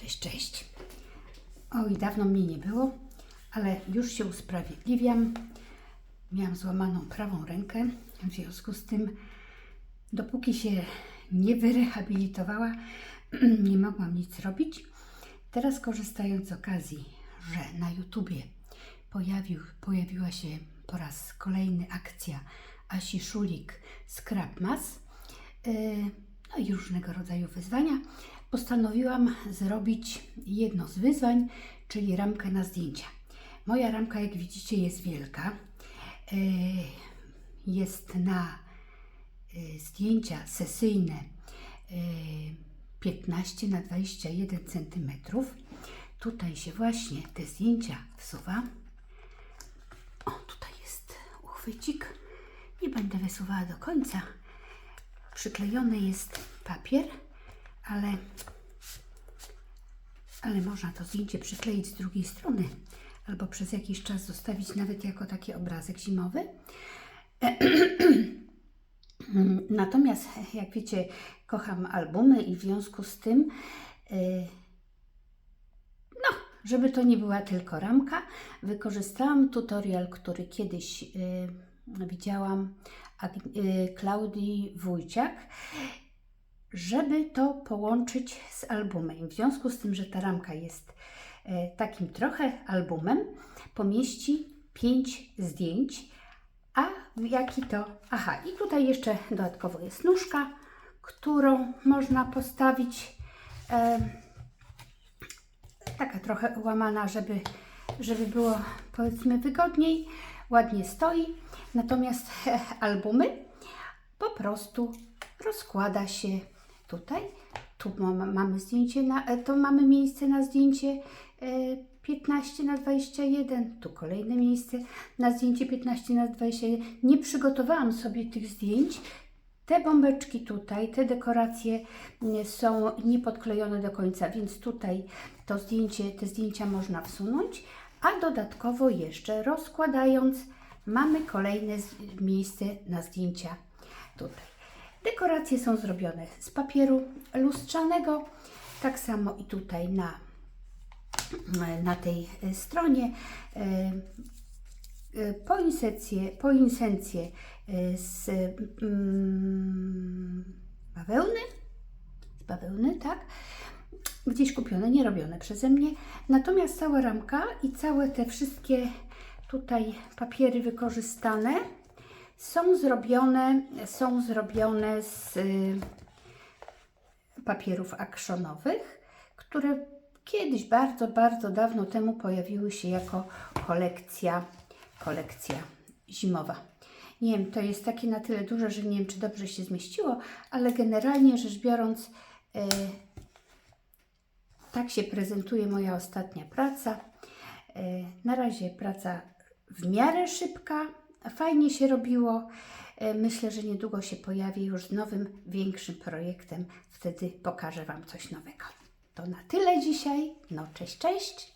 Cześć, cześć. Oj, dawno mnie nie było, ale już się usprawiedliwiam. Miałam złamaną prawą rękę, w związku z tym, dopóki się nie wyrehabilitowała, nie mogłam nic robić. Teraz korzystając z okazji, że na YouTubie pojawił, pojawiła się po raz kolejny akcja Asi Szulik Scrap Mass, yy, i różnego rodzaju wyzwania, postanowiłam zrobić jedno z wyzwań, czyli ramkę na zdjęcia. Moja ramka, jak widzicie, jest wielka. Yy, Jest na yy, zdjęcia sesyjne yy, 15 na 21 cm. Tutaj się właśnie te zdjęcia wsuwa. O, tutaj jest uchwycik. Nie będę wysuwała do końca. Przyklejony jest papier, ale, ale można to zdjęcie przykleić z drugiej strony albo przez jakiś czas zostawić nawet jako taki obrazek zimowy. Natomiast, jak wiecie, kocham albumy i w związku z tym, yy, no, żeby to nie była tylko ramka, wykorzystałam tutorial, który kiedyś yy, widziałam yy, Klaudii Wójciak, żeby to połączyć z albumem. W związku z tym, że ta ramka jest e, takim trochę albumem, pomieści pięć zdjęć. A jaki to? Aha, i tutaj jeszcze dodatkowo jest nóżka, którą można postawić. E, taka trochę łamana, żeby, żeby było powiedzmy wygodniej, ładnie stoi. Natomiast e, albumy po prostu rozkłada się tutaj. Tu ma- mamy zdjęcie, na, e, to mamy miejsce na zdjęcie e, 15 na 21, tu kolejne miejsce na zdjęcie 15 na 21. Nie przygotowałam sobie tych zdjęć. Te bombeczki tutaj, te dekoracje nie są niepodklejone do końca, więc tutaj to zdjęcie, te zdjęcia można wsunąć, a dodatkowo jeszcze rozkładając mamy kolejne miejsce na zdjęcia tutaj. Dekoracje są zrobione z papieru lustrzanego, tak samo i tutaj na, na tej stronie. E, e, Poinsencje, poinsencje z mm, bawełny, z bawełny, tak? Gdzieś kupione, nie robione przeze mnie. Natomiast cała ramka i całe te wszystkie tutaj papiery wykorzystane są zrobione, są zrobione z y, papierów akszonowych, które kiedyś, bardzo, bardzo dawno temu pojawiły się jako kolekcja, kolekcja zimowa. Nie wiem, to jest takie na tyle duże, że nie wiem, czy dobrze się zmieściło, ale generalnie rzecz biorąc, y, tak się prezentuje moja ostatnia praca. E, Na razie praca w miarę szybka, fajnie się robiło. E, Myślę, że niedługo się pojawi już z nowym, większym projektem. Wtedy pokażę Wam coś nowego. To na tyle dzisiaj. No, cześć, cześć.